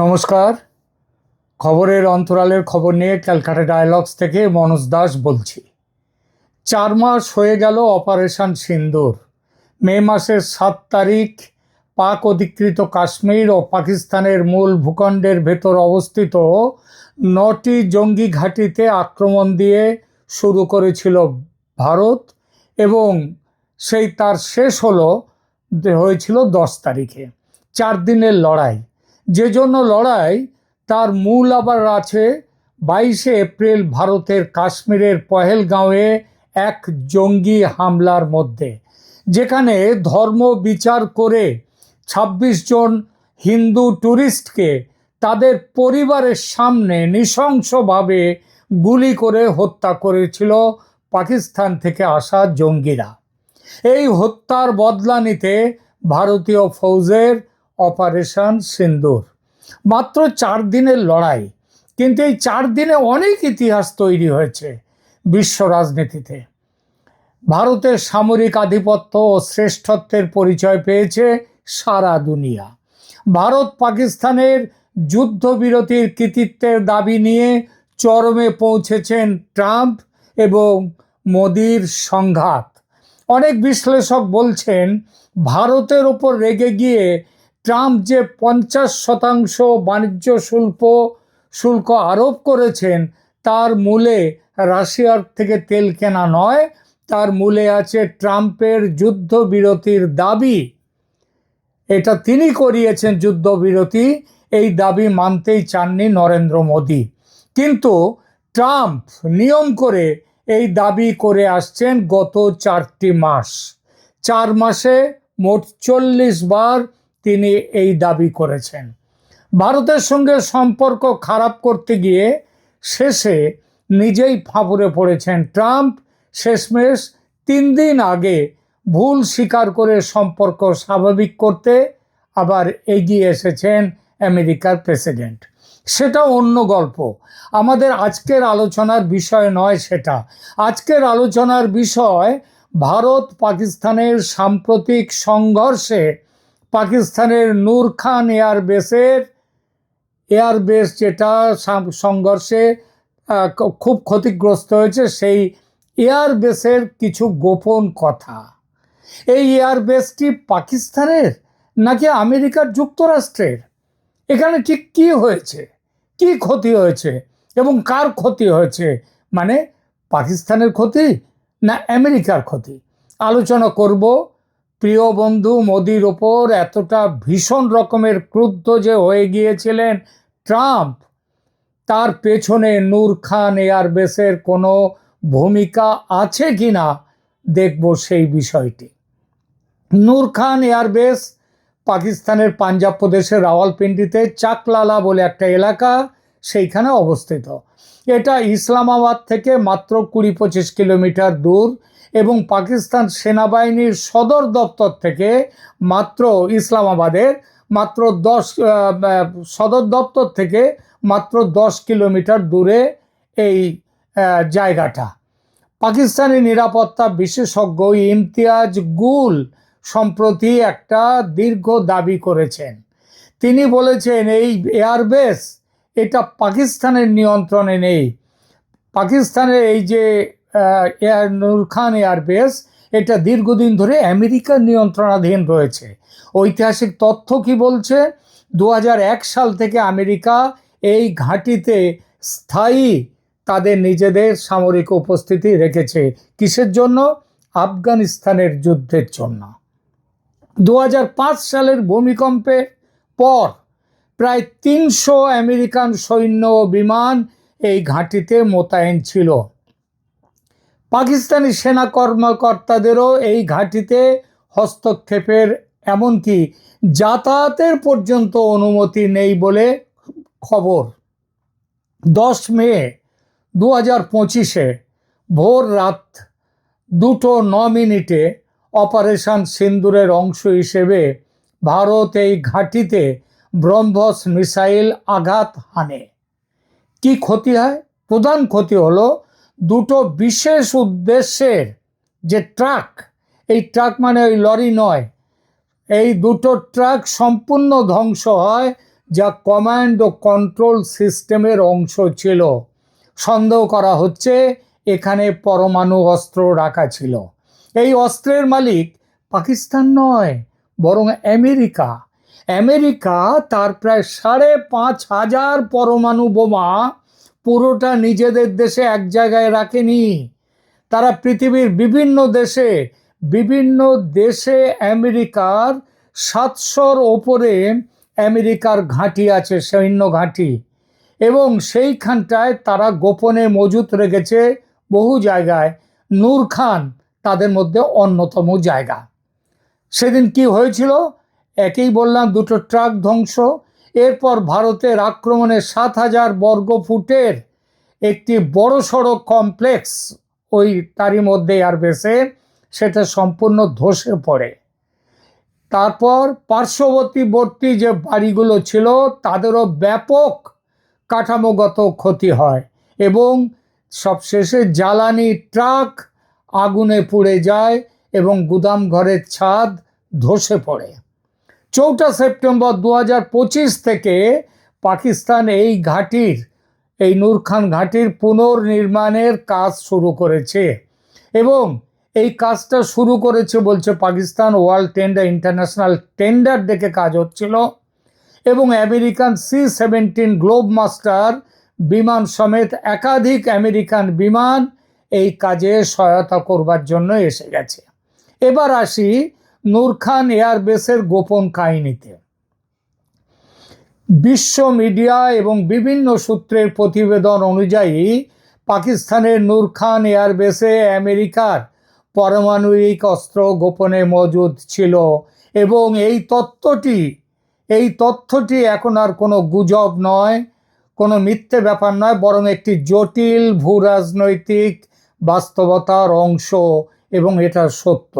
নমস্কার। খবরের অন্তরালের খবর নিয়ে ক্যালকাটা ডায়ালগস থেকে মনোজ দাস বলছি। চার মাস হয়ে গেল অপারেশন সিন্দুর। মে মাসের সাত তারিখ পাক অধিকৃত কাশ্মীর ও পাকিস্তানের মূল ভূখণ্ডের ভেতর অবস্থিত নটি জঙ্গি ঘাঁটিতে আক্রমণ দিয়ে শুরু করেছিল ভারত এবং সেই তার শেষ হলো, হয়েছিল দশ তারিখে। চার দিনের লড়াই। যে জন্য লড়াই তার মূল আবার আছে বাইশে এপ্রিল ভারতের কাশ্মীরের পহেলগাঁওয়ে এক জঙ্গি হামলার মধ্যে, যেখানে ধর্ম বিচার করে ২৬ জন হিন্দু ট্যুরিস্টকে তাদের পরিবারের সামনে নৃশংসভাবে গুলি করে হত্যা করেছিল পাকিস্তান থেকে আসা জঙ্গিরা। এই হত্যার বদলা নিতে ভারতীয় ফৌজের অপারেশন সিন্দুর। মাত্র চার দিনের লড়াই, কিন্তু এই চার দিনে অনেক ইতিহাস তৈরি হয়েছে বিশ্ব রাজনীতিতে। ভারতের সামরিক আধিপত্য ও শ্রেষ্ঠত্বের পরিচয় পেয়েছে সারা দুনিয়া। ভারত পাকিস্তানের যুদ্ধবিরতির কৃতিত্বের দাবি নিয়ে চরমে পৌঁছেছেন ট্রাম্প এবং মোদির সংঘাত। অনেক বিশ্লেষক বলছেন, ভারতের ওপর রেগে গিয়ে ট্রাম্প যে পঞ্চাশ শতাংশ বাণিজ্য শুল্ক শুল্ক আরোপ করেছেন, তার মূলে রাশিয়ার থেকে তেল কেনা নয়, তার মূলে আছে ট্রাম্পের যুদ্ধবিরতির দাবি। এটা তিনি করিয়েছেন যুদ্ধবিরতি, এই দাবি মানতেই চাননি নরেন্দ্র মোদী। কিন্তু ট্রাম্প নিয়ম করে এই দাবি করে আসছেন গত চারটি মাস। চার মাসে মোট চল্লিশ বার তিনি এই দাবি করেছেন। ভারতের সঙ্গে সম্পর্ক খারাপ করতে গিয়ে শেষে নিজেই ফাঁপড়ে পড়েছেন ট্রাম্প। শেষমেশ তিন দিন আগে ভুল স্বীকার করে সম্পর্ক স্বাভাবিক করতে আবার এগিয়ে এসেছেন আমেরিকার প্রেসিডেন্ট। সেটা অন্য গল্প। আমাদের আজকের আলোচনার বিষয় নয় সেটা। আজকের আলোচনার বিষয় ভারত পাকিস্তানের সাম্প্রতিক সংঘর্ষে পাকিস্তানের নূর খান এয়ারবেসের, এয়ারবেস যেটা সংঘর্ষে খুব ক্ষতিগ্রস্ত হয়েছে, সেই এয়ারবেসের কিছু গোপন কথা। এই এয়ারবেসটি পাকিস্তানের নাকি আমেরিকার যুক্তরাষ্ট্রের? এখানে ঠিক কি হয়েছে? কি ক্ষতি হয়েছে? এবং কার ক্ষতি হয়েছে? মানে পাকিস্তানের ক্ষতি না আমেরিকার ক্ষতি? আলোচনা করব প্রিয় বন্ধু, মোদির ওপর এতটা ভীষণ রকমের ক্রুদ্ধ যে হয়ে গিয়েছিলেন ট্রাম্প, তার পেছনে নূর খান এয়ারবেসের কোনো ভূমিকা আছে কি না দেখব সেই বিষয়টি। নূর খান এয়ারবেস পাকিস্তানের পাঞ্জাব প্রদেশের রাওয়ালপিন্ডিতে চাকলালা বলে একটা এলাকা সেইখানে অবস্থিত। এটা ইসলামাবাদ থেকে মাত্র কুড়ি পঁচিশ কিলোমিটার দূর। এবং পাকিস্তান সেনাবাহিনীর সদর দপ্তর থেকে মাত্র ইসলামাবাদের মাত্র দশ সদর দপ্তর থেকে মাত্র দশ কিলোমিটার দূরে এই জায়গাটা। পাকিস্তানি নিরাপত্তা বিশেষজ্ঞ ইমতিয়াজ গুল সম্প্রতি একটা দীর্ঘ দাবি করেছেন। তিনি বলেছেন, এই এয়ারবেস এটা পাকিস্তানের নিয়ন্ত্রণে নেই। পাকিস্তানের এই যে এয়ার নূর খান এয়ারবেস, এটা দীর্ঘদিন ধরে আমেরিকার নিয়ন্ত্রণাধীন রয়েছে। ঐতিহাসিক তথ্য কি বলছে? দু হাজার এক সাল থেকে আমেরিকা এই ঘাঁটিতে স্থায়ী তাদের নিজেদের সামরিক উপস্থিতি রেখেছে। কিসের জন্য? আফগানিস্তানের যুদ্ধের জন্য। দু হাজার পাঁচ সালের ভূমিকম্পের পর প্রায় তিনশো আমেরিকান সৈন্য বিমান এই ঘাঁটিতে মোতায়েন ছিল। পাকিস্তানি সেনা কর্মকর্তাদেরও এই ঘাঁটিতে হস্তক্ষেপের এমনকি যাতায়াতের পর্যন্ত অনুমতি নেই বলে খবর। দশ মে দু হাজার পঁচিশে ভোর রাত দুটো ন মিনিটে অপারেশন সিন্দুরের অংশ হিসেবে ভারত এই ঘাঁটিতে ব্রহ্মস মিসাইল আঘাত হানে। কি ক্ষতি হয়? প্রধান ক্ষতি হলো দুটো বিশেষ উদ্দেশ্যের যে ট্রাক, এই ট্রাক মানে ওই লরি নয়। এই দুটো ট্রাক সম্পূর্ণ ধ্বংস হয় যা কমান্ড ও কন্ট্রোল সিস্টেমের অংশ ছিল। সন্দেহ করা হচ্ছে এখানে পরমাণু অস্ত্র রাখা ছিল। এই অস্ত্রের মালিক পাকিস্তান নয়, বরং আমেরিকা। আমেরিকা তার প্রায় সাড়ে পাঁচ হাজার পরমাণু বোমা পুরোটা নিজেদের দেশে এক জায়গায় রাখেনি। তারা পৃথিবীর বিভিন্ন দেশে বিভিন্ন দেশে আমেরিকার সাতশোর ওপরে আমেরিকার ঘাঁটি আছে, সৈন্য ঘাঁটি। এবং সেইখানটায় তারা গোপনে মজুত রেখেছে বহু জায়গায়। নূর খান তাদের মধ্যে অন্যতম জায়গা। সেদিন কি হয়েছিল? একেই বললাম, দুটো ট্রাক ধ্বংস এরপর ভারতের আক্রমণে সাত হাজার বর্গ ফুটের একটি বড় সড়ো কমপ্লেক্স ওই তারই মধ্যে এয়ারবেসে সেটা সম্পূর্ণ ধসে পড়ে। তারপর পার্শ্ববর্তীবর্তী যে বাড়িগুলো ছিল, তাদেরও ব্যাপক কাঠামোগত ক্ষতি হয় এবং সবশেষে জ্বালানি ট্রাক আগুনে পুড়ে যায় এবং গুদাম ঘরের ছাদ ধসে পড়ে। চৌঠা সেপ্টেম্বর দু হাজার পঁচিশ থেকে পাকিস্তান এই ঘাটির, এই নূরখান ঘাটির পুনর্নির্মাণের কাজ শুরু করেছে এবং এই কাজটা শুরু করেছে বলছে Pakistan world tender, international tender ডেকে কাজ হচ্ছিল এবং American C seventeen globe master বিমান সমেত একাধিক আমেরিকান বিমান এই কাজে সহায়তা করবার জন্য এসে গেছে। এবার আসি নূর খান এয়ারবেসের গোপন কাহিনীতে। বিশ্ব মিডিয়া এবং বিভিন্ন সূত্রের প্রতিবেদন অনুযায়ী পাকিস্তানের নূর খান এয়ারবেসে আমেরিকার পারমাণবিক অস্ত্র গোপনে মজুদ ছিল এবং এই তত্ত্বটি এই তথ্যটি এখন আর কোনো গুজব নয়, কোনো মিথ্যে ব্যাপার নয়, বরং একটি জটিল ভূ রাজনৈতিক বাস্তবতার অংশ এবং এটা সত্য।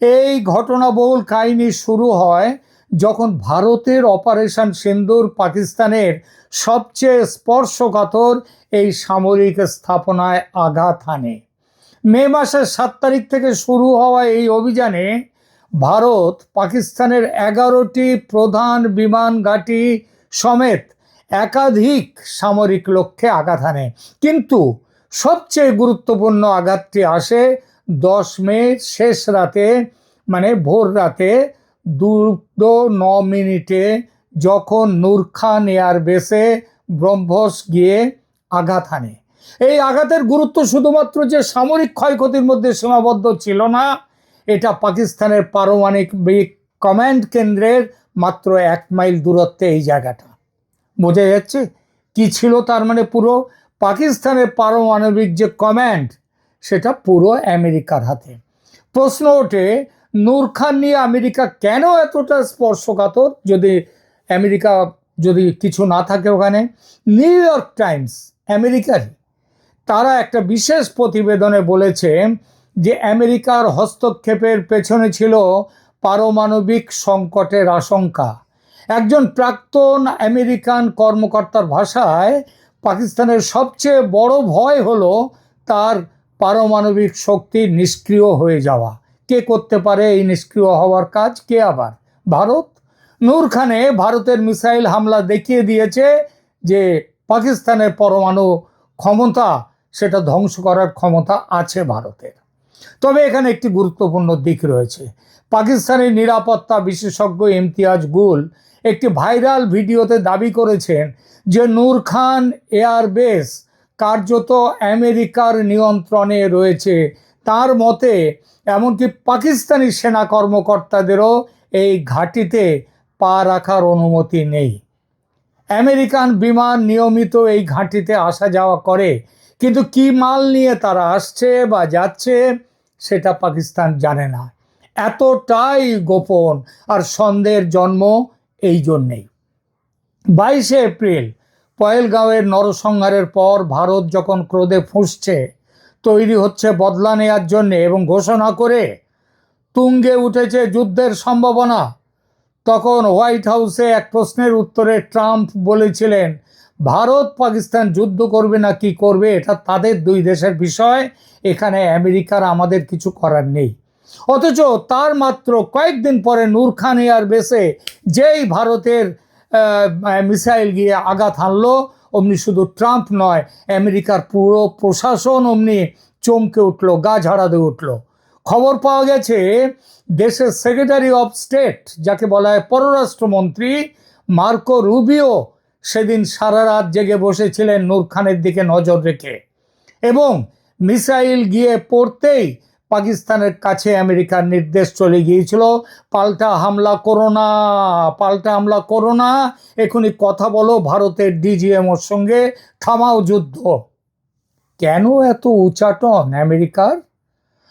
এই ঘটনাবহুল কাহিনী শুরু হয় যখন ভারতের অপারেশন সিন্দুর পাকিস্তানের সবচেয়ে স্পর্শকাতর এই সামরিক স্থাপনায় আঘাত হানে। মে মাসের সাত তারিখ থেকে শুরু হওয়া এই অভিযানে ভারত পাকিস্তানের এগারোটি প্রধান বিমান ঘাঁটি সমেত একাধিক সামরিক লক্ষ্যে আঘাত হানে। কিন্তু সবচেয়ে গুরুত্বপূর্ণ আঘাতটি আসে দশ মে শেষ রাতে মানে ভোর রাতে দুটো ন মিনিটে যখন নূর খান এয়ারবেসে ব্রহ্মস গিয়ে আঘাত হানে। এই আঘাতের গুরুত্ব শুধুমাত্র যে সামরিক ক্ষয়ক্ষতির মধ্যে সীমাবদ্ধ ছিল না, এটা পাকিস্তানের পারমাণবিক কমান্ড কেন্দ্রের মাত্র এক মাইল দূরত্বে এই জায়গাটা। বোঝা যাচ্ছে কি ছিল তার মানে পুরো পাকিস্তানের পারমাণবিক যে কমান্ড সেটা পুরো আমেরিকার হাতে। প্রশ্ন ওঠে নূর খান নিয়ে আমেরিকা কেন এতটা স্পর্শকাতর? যদি আমেরিকা, যদি কিছু না থাকে ওখানে, নিউ ইয়র্ক টাইমস, আমেরিকারই। তারা একটা বিশেষ প্রতিবেদনে বলেছে যে আমেরিকার হস্তক্ষেপের পেছনে ছিল পারমাণবিক সংকটের আশঙ্কা। একজন প্রাক্তন আমেরিকান কর্মকর্তার ভাষায় পাকিস্তানের সবচেয়ে বড় ভয় হলো তার পারমাণবিক শক্তি নিষ্ক্রিয় হয়ে যাওয়া। কে করতে পারে এই নিষ্ক্রিয় হওয়ার কাজ? কে আবার? ভারত? নূর খানে ভারতের মিসাইল হামলা দেখিয়ে দিয়েছে যে পাকিস্তানের পরমাণু ক্ষমতা, সেটা ধ্বংস করার ক্ষমতা আছে ভারতের। তবে এখানে একটি গুরুত্বপূর্ণ দিক রয়েছে। পাকিস্তানের নিরাপত্তা বিশেষজ্ঞ ইমতিয়াজ গুল একটি ভাইরাল ভিডিওতে দাবি করেছেন যে নূর খান এয়ারবেস কার্যত আমেরিকার নিয়ন্ত্রণে রয়েছে। তার মতে, এমনকি পাকিস্তানি সেনা কর্মকর্তাদেরও এই ঘাঁটিতে পা রাখার অনুমতি নেই। আমেরিকান বিমান নিয়মিত এই ঘাঁটিতে আসা যাওয়া করে, কিন্তু কি মাল নিয়ে তারা আসছে বা যাচ্ছে, সেটা পাকিস্তান জানে না। এতটাই গোপন আর সন্দেহের জন্ম এই জন্যেই। বাইশে এপ্রিল পয়েলগাঁওয়ের নরসংহারের পর ভারত যখন ক্রোধে ফুঁসছে, তৈরি হচ্ছে বদলা নেওয়ার জন্যে এবং ঘোষণা করে তুঙ্গে উঠেছে যুদ্ধের সম্ভাবনা। তখন হোয়াইট হাউসে এক প্রশ্নের উত্তরে ট্রাম্প বলেছিলেন, ভারত পাকিস্তান যুদ্ধ করবে না, কি করবে? এটা তাদের দুই দেশের বিষয়। এখানে আমেরিকার আমাদের কিছু করার নেই। অথচ তার মাত্র কয়েকদিন পরে নূর খান এয়ার বেসে যেই ভারতের মিসাইল গিয়ে আঘাত হানলো। অমনি শুধু ট্রাম্প নয়, আমেরিকার পুরো প্রশাসন অমনি চমকে উঠল, গা ঝাড়া দিয়ে উঠল। খবর পাওয়া গেছে, দেশের সেক্রেটারি অফ স্টেট, যাকে বলা হয় পররাষ্ট্রমন্ত্রী, মার্কো রুবিও, সেদিন সারা রাত জেগে বসেছিলেন নূর খানের দিকে নজর রেখে। এবং মিসাইল গিয়ে পড়তেই পাকিস্তানের কাছে আমেরিকার নির্দেশ চলে গিয়েছিল, পাল্টা হামলা করো না, পাল্টা হামলা করো না। এখনই কথা বলো ভারতের ডিজিএমওর সঙ্গে, থামাও যুদ্ধ। কেন এত উচাটন আমেরিকার?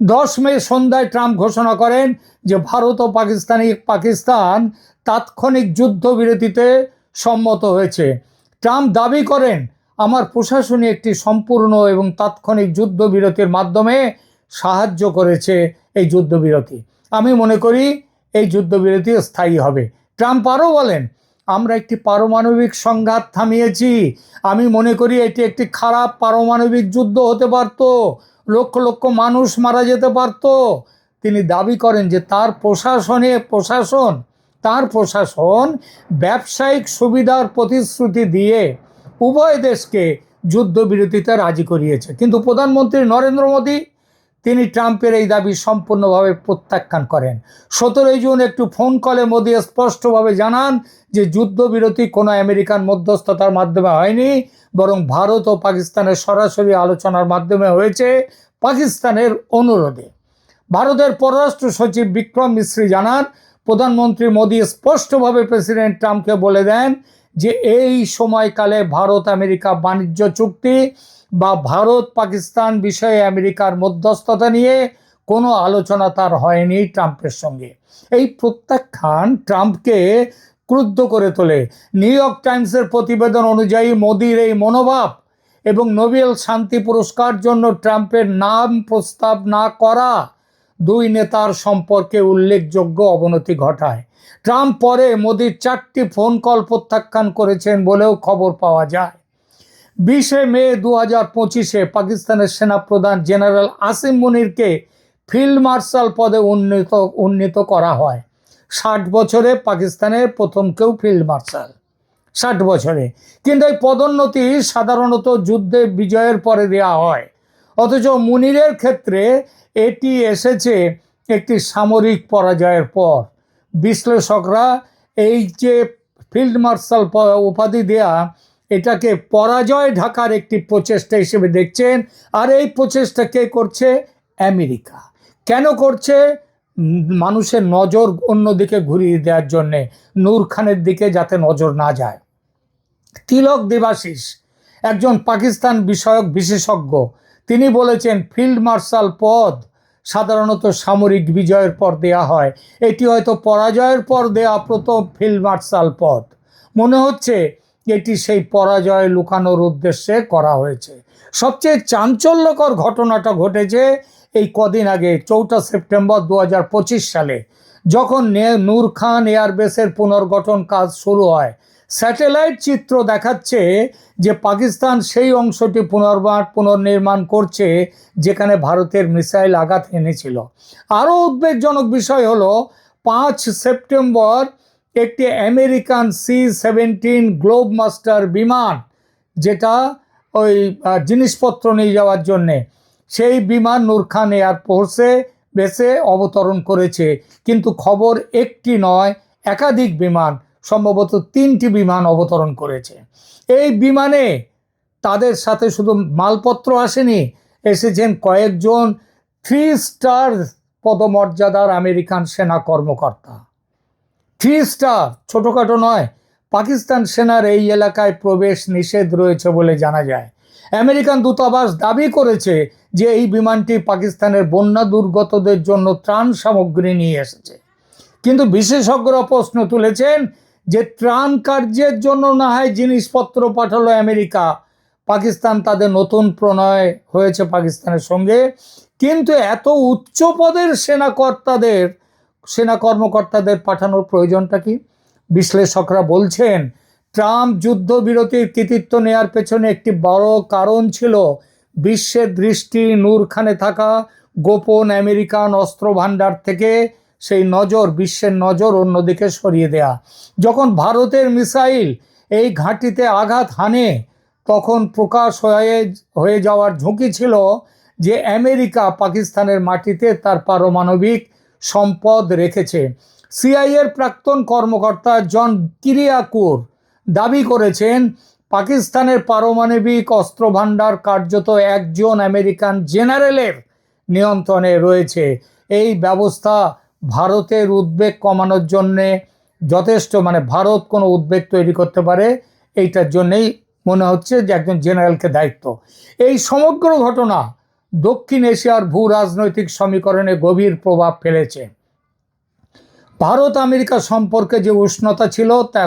দশ মে সন্ধ্যায় ট্রাম্প ঘোষণা করেন যে ভারত ও পাকিস্তানি, পাকিস্তান তাৎক্ষণিক যুদ্ধবিরতিতে সম্মত হয়েছে। ট্রাম্প দাবি করেন, আমার প্রশাসনী একটি সম্পূর্ণ এবং তাৎক্ষণিক যুদ্ধবিরতির মাধ্যমে সাহায্য করেছে এই যুদ্ধবিরতি। আমি মনে করি এই যুদ্ধবিরতি স্থায়ী হবে। ট্রাম্প আরও বলেন, আমরা একটি পারমাণবিক সংঘাত থামিয়েছি। আমি মনে করি এটি একটি খারাপ পারমাণবিক যুদ্ধ হতে পারত। লক্ষ লক্ষ মানুষ মারা যেতে পারত। তিনি দাবি করেন যে তার প্রশাসনে প্রশাসন, তার প্রশাসন ব্যবসায়িক সুবিধার প্রতিশ্রুতি দিয়ে উভয় দেশকে যুদ্ধবিরতিতে রাজি করিয়েছে। কিন্তু প্রধানমন্ত্রী নরেন্দ্র মোদী তিনি ট্রাম্পের এই দাবি সম্পূর্ণভাবে প্রত্যাখ্যান করেন। সতেরোই জুন একটু ফোন কলে মোদী স্পষ্টভাবে জানান যে যুদ্ধবিরতি কোনো আমেরিকান মধ্যস্থতার মাধ্যমে হয়নি, বরং ভারত ও পাকিস্তানের সরাসরি আলোচনার মাধ্যমে হয়েছে পাকিস্তানের অনুরোধে। ভারতের পররাষ্ট্র সচিব বিক্রম মিশ্রি জানান, প্রধানমন্ত্রী মোদী স্পষ্টভাবে প্রেসিডেন্ট ট্রাম্পকে বলে দেন যে এই সময়কালে ভারত আমেরিকা বাণিজ্য চুক্তি বা ভারত পাকিস্তান বিষয়ে আমেরিকার মধ্যস্থতা নিয়ে কোনো আলোচনা তার হয়নি ট্রাম্পের সঙ্গে। এই প্রত্যাখ্যান ট্রাম্পকে ক্রুদ্ধ করে তোলে। নিউ ইয়র্ক টাইমসের প্রতিবেদন অনুযায়ী মোদির এই মনোভাব এবং নোবেল শান্তি পুরস্কার জন্য ট্রাম্পের নাম প্রস্তাব না করা দুই নেতার সম্পর্কে উল্লেখযোগ্য অবনতি ঘটায়। ট্রাম্প পরে মোদির চারটি ফোন কল প্রত্যাখ্যান করেছেন বলেও খবর পাওয়া যায়। বিশে মে দু হাজার পঁচিশে পাকিস্তানের সেনাপ্রধান জেনারেল আসিম মুনিরকে ফিল্ড মার্শাল পদে উন্নীত উন্নীত করা হয়। ষাট বছরে পাকিস্তানের প্রথম কেউ ফিল্ড মার্শাল। ষাট বছরে। কিন্তু এই পদোন্নতি সাধারণত যুদ্ধে বিজয়ের পরে দেওয়া হয়। অথচ মুনিরের ক্ষেত্রে এটি এসেছে একটি সামরিক পরাজয়ের পর। বিশ্লেষকরা এই যে ফিল্ড মার্শাল উপাধি দেয়া, এটাকে পরাজয় ঢাকার একটি প্রচেষ্টা হিসেবে দেখছেন। আর এই প্রচেষ্টা কে করছে? আমেরিকা। কেন করছে? মানুষের নজর অন্যদিকে ঘুরিয়ে দেওয়ার জন্যে, নূর খানের দিকে যাতে নজর না যায়। তিলক দেবাশিস, একজন পাকিস্তান বিষয়ক বিশেষজ্ঞ তিনি বলেছেন, ফিল্ড মার্শাল পদ সাধারণত সামরিক বিজয়ের পর দেয়া হয়। এটি হয়তো পরাজয়ের পর দেয়া প্রথম ফিল্ড মার্শাল পদ। মনে হচ্ছে এটি সেই পরাজয় লুকানোর উদ্দেশ্যে করা হয়েছে। সবচেয়ে চাঞ্চল্যকর ঘটনাটা ঘটেছে এই কদিন আগে, চৌঠা সেপ্টেম্বর দু হাজার পঁচিশ সালে, যখন নূর খান এয়ারবেসের পুনর্গঠন কাজ শুরু হয়। স্যাটেলাইট চিত্র দেখাচ্ছে যে পাকিস্তান সেই অংশটি পুনর্বার পুনর্নির্মাণ করছে যেখানে ভারতের মিসাইল আঘাত এনেছিল। আরও উদ্বেগজনক বিষয় হলো, পাঁচ সেপ্টেম্বর একটি American C seventeen globe master বিমান, যেটা ওই জিনিসপত্র নিয়ে যাওয়ার জন্যে, সেই বিমান নূর খান এয়ারফোর্সে বেসে অবতরণ করেছে। কিন্তু খবর একটি নয়, একাধিক বিমান সম্ভবত তিনটি বিমান অবতরণ করেছে। এই বিমানে তাদের সাথে শুধু মালপত্র আসেনি, এসেছেন কয়েকজন থ্রি স্টার পদমর্যাদার আমেরিকান সেনা কর্মকর্তা। থ্রি স্টার ছোটোখাটো নয়, পাকিস্তান সেনার এই এলাকায় প্রবেশ নিষেধ রয়েছে বলে জানা যায়। আমেরিকান দূতাবাস দাবি করেছে যে এই বিমানটি পাকিস্তানের বন্যা দুর্গতদের জন্য ত্রাণ সামগ্রী নিয়ে এসেছে। কিন্তু বিশেষজ্ঞরা প্রশ্ন তুলেছেন যে ত্রাণ কার্যের জন্য না হয় জিনিসপত্র পাঠালো আমেরিকা। পাকিস্তান তাদের নতুন প্রণয় হয়েছে পাকিস্তানের সঙ্গে। কিন্তু এত উচ্চ পদের সেনাকর্তাদের, সেনা কর্মকর্তাদের পাঠানোর প্রয়োজনটা কি? বিশ্লেষকরা বলছেন, ট্রাম্প যুদ্ধবিরতির কৃতিত্ব নেয়ার পেছনে একটি বড় কারণ ছিল বিশ্বের দৃষ্টি নূর খানে থাকা গোপন আমেরিকান অস্ত্র ভাণ্ডার থেকে সেই নজর, বিশ্বের নজর অন্যদিকে সরিয়ে দেয়া। যখন ভারতের মিসাইল এই ঘাঁটিতে আঘাত হানে, তখন প্রকাশ হয়ে হয়ে যাওয়ার ঝুঁকি ছিল যে আমেরিকা পাকিস্তানের মাটিতে তার পারমাণবিক সম্পদ রেখেছে। সিআইএর প্রাক্তন কর্মকর্তা জন কিরিয়াকুর দাবি করেছেন, পাকিস্তানের পারমাণবিক অস্ত্র ভাণ্ডার কার্যত একজন আমেরিকান জেনারেলের নিয়ন্ত্রণে রয়েছে। এই ব্যবস্থা ভারতের উদ্বেগ কমানোর জন্যে যথেষ্ট মানে ভারত কোনো উদ্বেগ তৈরি করতে পারে, এইটার জন্যেই মনে হচ্ছে যে একজন জেনারেলকে দায়িত্ব। এই সমগ্র ঘটনা দক্ষিণ এশিয়ার ভূ রাজনৈতিক সমীকরণে গভীর প্রভাব ফেলেছে। ভারত আমেরিকা সম্পর্কে যে উষ্ণতা ছিল, তা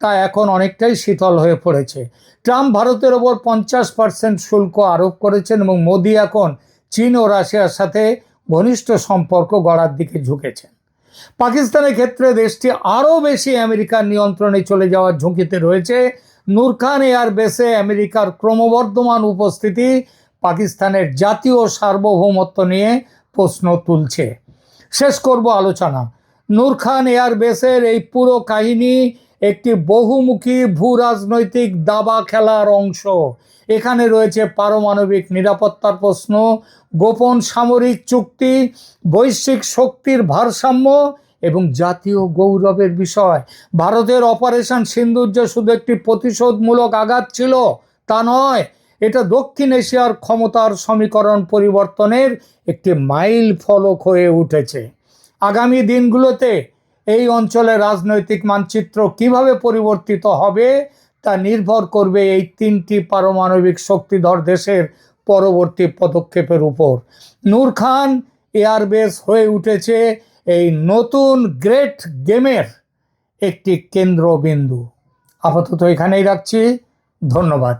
তা এখন অনেকটাই শীতল হয়ে পড়েছে। ট্রাম্প ভারতের ওপর পঞ্চাশ পার্সেন্ট শুল্ক আরোপ করেছেন এবং মোদি এখন চীন ও রাশিয়ার সাথে ঘনিষ্ঠ সম্পর্ক গড়ার দিকে ঝুঁকেছেন। পাকিস্তানের ক্ষেত্রে দেশটি আরও বেশি আমেরিকার নিয়ন্ত্রণে চলে যাওয়ার ঝুঁকিতে রয়েছে। নূরখান এয়ার বেসে আমেরিকার ক্রমবর্ধমান উপস্থিতি পাকিস্তানের জাতীয় সার্বভৌমত্ব নিয়ে প্রশ্ন তুলছে। শেষ করব আলোচনা। নূরখান এয়ার বেসের এই পুরো কাহিনী একটি বহুমুখী ভূ রাজনৈতিক দাবা খেলার অংশ। এখানে রয়েছে পারমাণবিক নিরাপত্তার প্রশ্ন, গোপন সামরিক চুক্তি, বৈশ্বিক শক্তির ভারসাম্য এবং জাতীয় গৌরবের বিষয়। ভারতের অপারেশন সিন্দুর যে শুধু একটি প্রতিশোধমূলক আঘাত ছিল, তা নয়, এটা দক্ষিণ এশিয়ার ক্ষমতার সমীকরণ পরিবর্তনের একটি মাইল ফলক হয়ে উঠেছে। আগামী দিনগুলোতে এই অঞ্চলের রাজনৈতিক মানচিত্র কীভাবে পরিবর্তিত হবে তা নির্ভর করবে এই তিনটি পারমাণবিক শক্তিধর দেশের পরবর্তী পদক্ষেপের উপর। নূর খান এয়ারবেস হয়ে উঠেছে এই নতুন গ্রেট গেমের একটি কেন্দ্রবিন্দু। আপাতত এখানেই রাখছি। ধন্যবাদ।